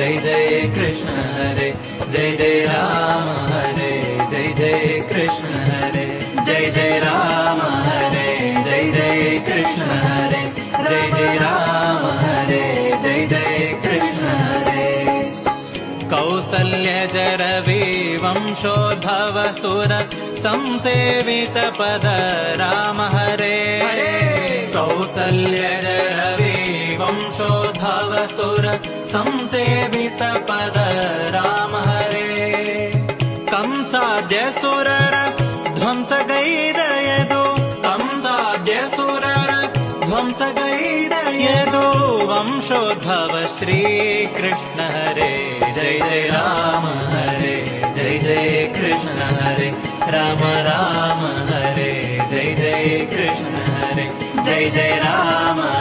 जय जय कृष्ण हरे जय जय राम हरे जय जय कृष्ण हरे जय जय राम हरे जय जय कृष्ण हरे जय जय राम हरे जय जय कृष्ण हरे। कौसल्य जरवि वंशोद्भव सुर संसेवित पद राम हरे। कौसल्य वंशोद्भव सुर संसेवित पद राम हरे। कंसाद्य सुरर ध्वंस गैरयदु कंसाद्य सुरर ध्वंस गैरयदु वंशोद्भव श्रीकृष्ण हरे। जय जय राम हरे। जय जय कृष्ण हरे। राम राम हरे। जय जय कृष्ण हरे। जय जय राम